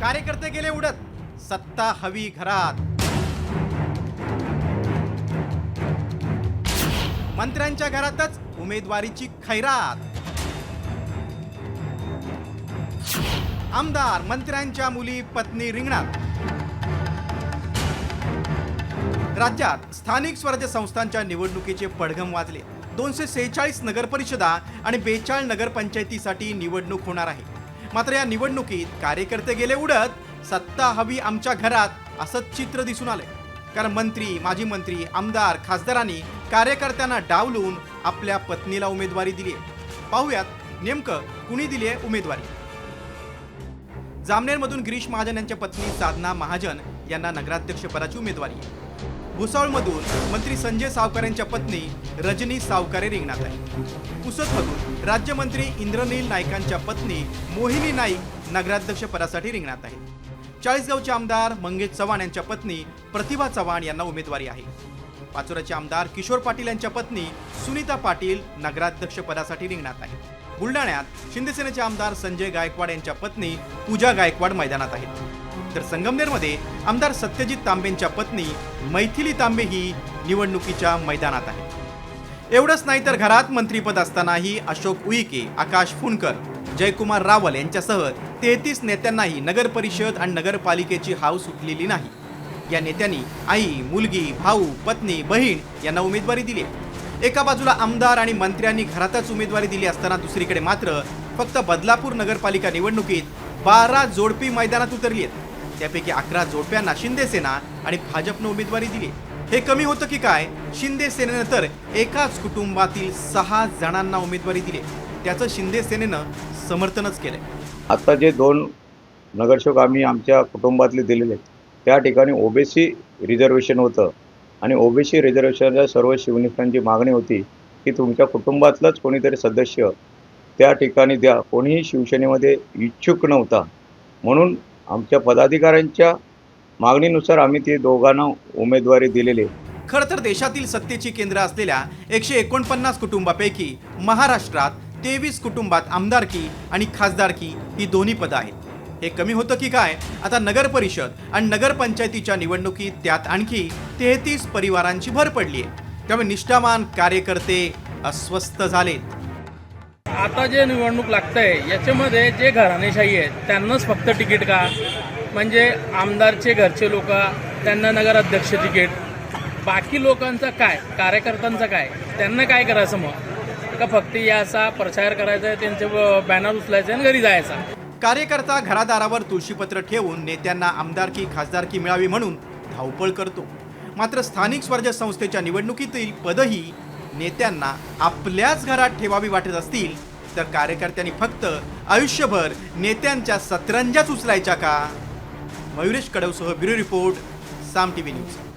कार्यकर्ते गेले उडत. सत्ता हवी घरात. मंत्र्यांच्या घरातच उमेदवारीची खैरात. आमदार मंत्र्यांच्या मुली पत्नी रिंगणात. राज्यात स्थानिक स्वराज्य संस्थांच्या निवडणुकीचे पडघम वाजले. दोनशे सेहेचाळीस नगरपरिषदा आणि बेचाळ नगरपंचायतीसाठी निवडणूक होणार आहे. मात्र या निवडणुकीत कार्यकर्ते गेले उडत सत्ता हवी आमच्या घरात असंच चित्र दिसून आलंय. कारण मंत्री माजी मंत्री आमदार खासदारांनी कार्यकर्त्यांना डावलून आपल्या पत्नीला उमेदवारी दिली आहे पाहूयात नेमकं कुणी दिली आहे उमेदवारी. जामनेरमधून गिरीश महाजन यांच्या पत्नी साधना महाजन यांना नगराध्यक्षपदाची उमेदवारी आहे. भुसावळमधून मंत्री संजय सावकार यांच्या पत्नी रजनी सावकारे रिंगणात आहे पुसदमधून राज्यमंत्री इंद्रनील नाईकांच्या पत्नी मोहिनी नाईक नगराध्यक्षपदासाठी रिंगणात आहे चाळीसगावचे आमदार मंगेश चव्हाण यांच्या पत्नी प्रतिभा चव्हाण यांना उमेदवारी आहे. पाचोऱ्याचे आमदार किशोर पाटील यांच्या पत्नी सुनीता पाटील नगराध्यक्षपदासाठी रिंगणात आहे बुलढाण्यात शिंदेसेनेचे आमदार संजय गायकवाड यांच्या पत्नी पूजा गायकवाड मैदानात आहेत. तर संगमनेरमध्ये आमदार सत्यजित तांबेंच्या पत्नी मैथिली तांबे ही निवडणुकीच्या मैदानात आहे एवढंच नाही तर घरात मंत्रीपद असतानाही अशोक उईके आकाश फुंडकर जयकुमार रावल यांच्यासह तेहतीस नेत्यांनाही नगर परिषद आणि नगरपालिकेची हाव सुटलेली नाही. या नेत्यांनी आई मुलगी भाऊ पत्नी बहीण यांना उमेदवारी दिली आहे. एका बाजूला आमदार आणि मंत्र्यांनी घरातच उमेदवारी दिली असताना दुसरीकडे मात्र फक्त बदलापूर नगरपालिका निवडणुकीत बारा जोडपी मैदानात उतरली आहेत. त्यापैकी अकरा जोडप्यांना शिंदे सेना आणि भाजपनं उमेदवारी दिली. हे कमी होतं की काय? शिंदे सेनेनं तर एकाच कुटुंबातील सहा जणांना उमेदवारी दिली. त्याचं शिंदे सेनेनं समर्थनच केलंय. आता जे दोन नगरसेवक आम्ही आमच्या कुटुंबातले दिलेले आहेत, त्या ठिकाणी ओबीसी रिझर्वेशन होतं आणि ओबीसी रिझर्वेशनच्या सर्व शिवनिकांची मागणी होती की तुमच्या कुटुंबातलंच कोणीतरी सदस्य त्या ठिकाणी द्या. कोणीही शिवसेनेमध्ये इच्छुक नव्हता. म्हणून आमच्या पदाधिकाऱ्यांच्या मागणीनुसार आम्ही ते दोघांना उमेदवारी दिलेली खरं तर देशातील सत्तेची केंद्र असलेल्या एकशे एकोणपन्नास कुटुंबापैकी महाराष्ट्रात तेवीस कुटुंबात आमदारकी आणि खासदारकी ही दोन्ही पदं आहेत. हे कमी होतं की काय? आता नगर परिषद आणि नगरपंचायतीच्या निवडणुकीत त्यात आणखी तेहतीस परिवारांची भर पडली आहे. त्यामुळे निष्ठावान कार्यकर्ते अस्वस्थ झालेत. आता जे निवडणूक लागतंय याच्यामध्ये जे घराणेशाही आहेत त्यांनाच फक्त तिकीट का? म्हणजे आमदारचे घरचे लोक त्यांना नगराध्यक्ष तिकीट. बाकी लोकांचं काय? कार्यकर्त्यांचं काय? त्यांना काय करायचं मग? का फक्त याचा प्रचार करायचा आहे त्यांचे बॅनर उचलायचे आणि घरी जायचा? कार्यकर्ता घरादारावर तुळशीपत्र ठेवून नेत्यांना आमदारकी खासदारकी मिळावी म्हणून धावपळ करतो. मात्र स्थानिक स्वराज्य संस्थेच्या निवडणुकीतील पदही नेत्यांना आपल्याच घरात ठेवावी वाटत असतील तर कार्यकर्त्यांनी फक्त आयुष्यभर नेत्यांच्या सतरंजाच उचलायच्या का? Mayuresh कडवसह bureau report Saam TV news.